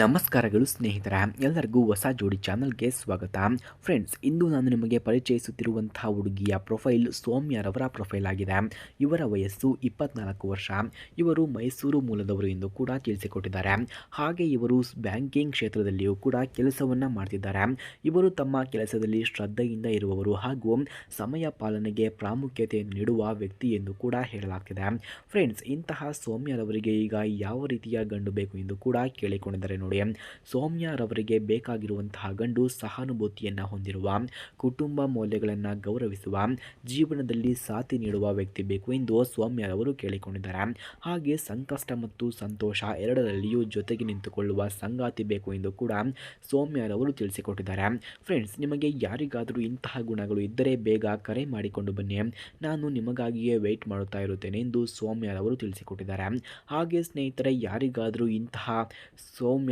ನಮಸ್ಕಾರಗಳು ಸ್ನೇಹಿತರ, ಎಲ್ಲರಿಗೂ ಹೊಸ ಜೋಡಿ ಚಾನಲ್ಗೆ ಸ್ವಾಗತ. ಫ್ರೆಂಡ್ಸ್, ಇಂದು ನಾನು ನಿಮಗೆ ಪರಿಚಯಿಸುತ್ತಿರುವಂತಹ ಹುಡುಗಿಯ ಪ್ರೊಫೈಲ್ ಸೌಮ್ಯರವರ ಪ್ರೊಫೈಲ್ ಆಗಿದೆ. ಇವರ ವಯಸ್ಸು ಇಪ್ಪತ್ನಾಲ್ಕು ವರ್ಷ. ಇವರು ಮೈಸೂರು ಮೂಲದವರು ಎಂದು ಕೂಡ ತಿಳಿಸಿಕೊಟ್ಟಿದ್ದಾರೆ. ಹಾಗೆ ಇವರು ಬ್ಯಾಂಕಿಂಗ್ ಕ್ಷೇತ್ರದಲ್ಲಿಯೂ ಕೂಡ ಕೆಲಸವನ್ನು ಮಾಡ್ತಿದ್ದಾರೆ. ಇವರು ತಮ್ಮ ಕೆಲಸದಲ್ಲಿ ಶ್ರದ್ಧೆಯಿಂದ ಇರುವವರು ಹಾಗೂ ಸಮಯ ಪಾಲನೆಗೆ ಪ್ರಾಮುಖ್ಯತೆಯನ್ನು ನೀಡುವ ವ್ಯಕ್ತಿ ಎಂದು ಕೂಡ ಹೇಳಲಾಗ್ತಿದೆ. ಫ್ರೆಂಡ್ಸ್, ಇಂತಹ ಸೌಮ್ಯರವರಿಗೆ ಈಗ ಯಾವ ರೀತಿಯ ಗಂಡು ಬೇಕು ಎಂದು ಕೂಡ ಕೇಳಿಕೊಂಡಿದ್ದಾರೆ ಸೌಮ್ಯರವರಿಗೆ ಬೇಕಾಗಿರುವಂತಹ ಗಂಡು ಸಹಾನುಭೂತಿಯನ್ನು ಹೊಂದಿರುವ ಕುಟುಂಬ ಮೌಲ್ಯಗಳನ್ನು ಗೌರವಿಸುವ ಜೀವನದಲ್ಲಿ ಸಾಥಿ ನೀಡುವ ವ್ಯಕ್ತಿ ಬೇಕು ಎಂದು ಸೌಮ್ಯರವರು ಕೇಳಿಕೊಂಡಿದ್ದಾರೆ. ಹಾಗೆ ಸಂಕಷ್ಟ ಮತ್ತು ಸಂತೋಷ ಎರಡರಲ್ಲಿಯೂ ಜೊತೆಗೆ ನಿಂತುಕೊಳ್ಳುವ ಸಂಗಾತಿ ಬೇಕು ಎಂದು ಕೂಡ ಸೌಮ್ಯರವರು ತಿಳಿಸಿಕೊಟ್ಟಿದ್ದಾರೆ. ಫ್ರೆಂಡ್ಸ್, ನಿಮಗೆ ಯಾರಿಗಾದರೂ ಇಂತಹ ಗುಣಗಳು ಇದ್ದರೆ ಬೇಗ ಕರೆ ಮಾಡಿಕೊಂಡು ಬನ್ನಿ. ನಾನು ನಿಮಗಾಗಿಯೇ ವೆಯ್ಟ್ ಮಾಡುತ್ತಾ ಇರುತ್ತೇನೆ ಎಂದು ಸೌಮ್ಯರವರು ತಿಳಿಸಿಕೊಟ್ಟಿದ್ದಾರೆ. ಹಾಗೆ ಸ್ನೇಹಿತರೆ, ಯಾರಿಗಾದರೂ ಇಂತಹ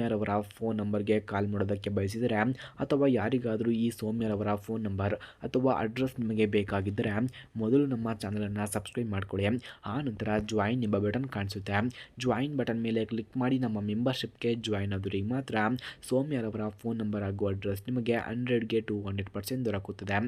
ಸೌಮ್ಯರವರ ಫೋನ್ ನಂಬರ್ಗೆ ಕಾಲ್ ಮಾಡೋದಕ್ಕೆ ಬಯಸಿದರೆ ಅಥವಾ ಯಾರಿಗಾದರೂ ಈ ಸೌಮ್ಯರವರ ಫೋನ್ ನಂಬರ್ ಅಥವಾ ಅಡ್ರೆಸ್ ನಿಮಗೆ ಬೇಕಾಗಿದ್ದರೆ ಮೊದಲು ನಮ್ಮ ಚಾನಲನ್ನು ಸಬ್ಸ್ಕ್ರೈಬ್ ಮಾಡಿಕೊಳ್ಳಿ. ಆ ನಂತರ ಜಾಯಿನ್ ಎಂಬ ಬಟನ್ ಕಾಣಿಸುತ್ತೆ. ಜಾಯಿನ್ ಬಟನ್ ಮೇಲೆ ಕ್ಲಿಕ್ ಮಾಡಿ ನಮ್ಮ ಮೆಂಬರ್ಶಿಪ್ಗೆ ಜಾಯಿನ್ ಆದವರಿಗೆ ಮಾತ್ರ ಸೌಮ್ಯರವರ ಫೋನ್ ನಂಬರ್ ಹಾಗೂ ಅಡ್ರೆಸ್ ನಿಮಗೆ ಹಂಡ್ರೆಡ್ಗೆ ಟು ಹಂಡ್ರೆಡ್ ಪರ್ಸೆಂಟ್ ದೊರಕುತ್ತದೆ.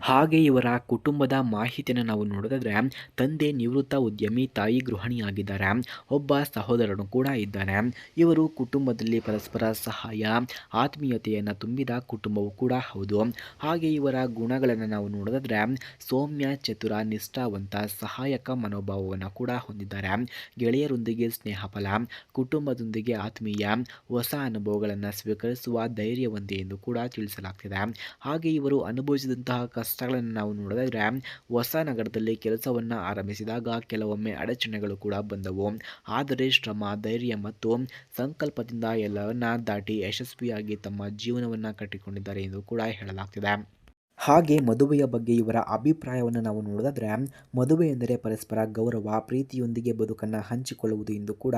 ಹಾಗೆ ಇವರ ಕುಟುಂಬದ ಮಾಹಿತಿಯನ್ನು ನಾವು ನೋಡೋದಾದರೆ, ತಂದೆ ನಿವೃತ್ತ ಉದ್ಯಮಿ ತಾಯಿ ಗೃಹಿಣಿಯಾಗಿದ್ದಾರೆ, ಒಬ್ಬ ಸಹೋದರನು ಕೂಡ ಇದ್ದಾನೆ. ಇವರು ಕುಟುಂಬದಲ್ಲಿ ಪರಸ್ಪರ ಸಹಾಯ, ಆತ್ಮೀಯತೆಯನ್ನು ತುಂಬಿದ ಕುಟುಂಬವೂ ಕೂಡ ಹೌದು. ಹಾಗೆ ಇವರ ಗುಣಗಳನ್ನು ನಾವು ನೋಡೋದಾದರೆ, ಸೌಮ್ಯ, ಚತುರ, ನಿಷ್ಠಾವಂತ, ಸಹಾಯಕ ಮನೋಭಾವವನ್ನು ಕೂಡ ಹೊಂದಿದ್ದಾರೆ. ಗೆಳೆಯರೊಂದಿಗೆ ಸ್ನೇಹಫಲ, ಕುಟುಂಬದೊಂದಿಗೆ ಆತ್ಮೀಯ, ಹೊಸ ಅನುಭವಗಳನ್ನು ಸ್ವೀಕರಿಸುವ ಧೈರ್ಯವಂತೆ ಎಂದು ಕೂಡ ತಿಳಿಸಲಾಗ್ತಿದೆ. ಹಾಗೆ ಇವರು ಅನುಭವಿಸಿದಂತಹ ಕಷ್ಟಗಳನ್ನು ನಾವು ನೋಡಿದ್ರೆ ಹೊಸ ನಗರದಲ್ಲಿ ಕೆಲಸವನ್ನು ಆರಂಭಿಸಿದಾಗ ಕೆಲವೊಮ್ಮೆ ಅಡಚಣೆಗಳು ಕೂಡ ಬಂದವು. ಆದರೆ ಶ್ರಮ, ಧೈರ್ಯ ಮತ್ತು ಸಂಕಲ್ಪದಿಂದ ಎಲ್ಲವನ್ನ ದಾಟಿ ಯಶಸ್ವಿಯಾಗಿ ತಮ್ಮ ಜೀವನವನ್ನು ಕಟ್ಟಿಕೊಂಡಿದ್ದಾರೆ ಎಂದು ಕೂಡ ಹೇಳಲಾಗ್ತಿದೆ. ಹಾಗೆ ಮದುವೆಯ ಬಗ್ಗೆ ಇವರ ಅಭಿಪ್ರಾಯವನ್ನು ನಾವು ನೋಡೋದಾದರೆ, ಮದುವೆ ಎಂದರೆ ಪರಸ್ಪರ ಗೌರವ, ಪ್ರೀತಿಯೊಂದಿಗೆ ಬದುಕನ್ನು ಹಂಚಿಕೊಳ್ಳುವುದು ಎಂದು ಕೂಡ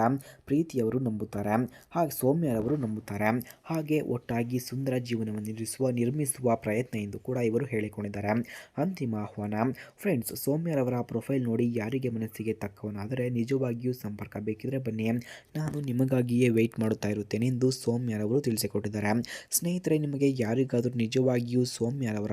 ಪ್ರೀತಿಯವರು ನಂಬುತ್ತಾರೆ. ಹಾಗೆ ಸೌಮ್ಯರವರು ನಂಬುತ್ತಾರೆ. ಹಾಗೆ ಒಟ್ಟಾಗಿ ಸುಂದರ ಜೀವನವನ್ನು ನಿರ್ಮಿಸುವ ನಿರ್ಮಿಸುವ ಪ್ರಯತ್ನ ಎಂದು ಕೂಡ ಇವರು ಹೇಳಿಕೊಂಡಿದ್ದಾರೆ. ಅಂತಿಮ ಆಹ್ವಾನ ಫ್ರೆಂಡ್ಸ್ ಸೌಮ್ಯರವರ ಪ್ರೊಫೈಲ್ ನೋಡಿ ಯಾರಿಗೆ ಮನಸ್ಸಿಗೆ ತಕ್ಕವನಾದರೆ ನಿಜವಾಗಿಯೂ ಸಂಪರ್ಕ ಬೇಕಿದ್ರೆ ಬನ್ನಿ. ನಾನು ನಿಮಗಾಗಿಯೇ ವೆಯ್ಟ್ ಮಾಡುತ್ತಾ ಇರುತ್ತೇನೆ ಎಂದು ಸೌಮ್ಯರವರು ತಿಳಿಸಿಕೊಟ್ಟಿದ್ದಾರೆ. ಸ್ನೇಹಿತರೆ, ನಿಮಗೆ ಯಾರಿಗಾದರೂ ನಿಜವಾಗಿಯೂ ಸೌಮ್ಯರವರ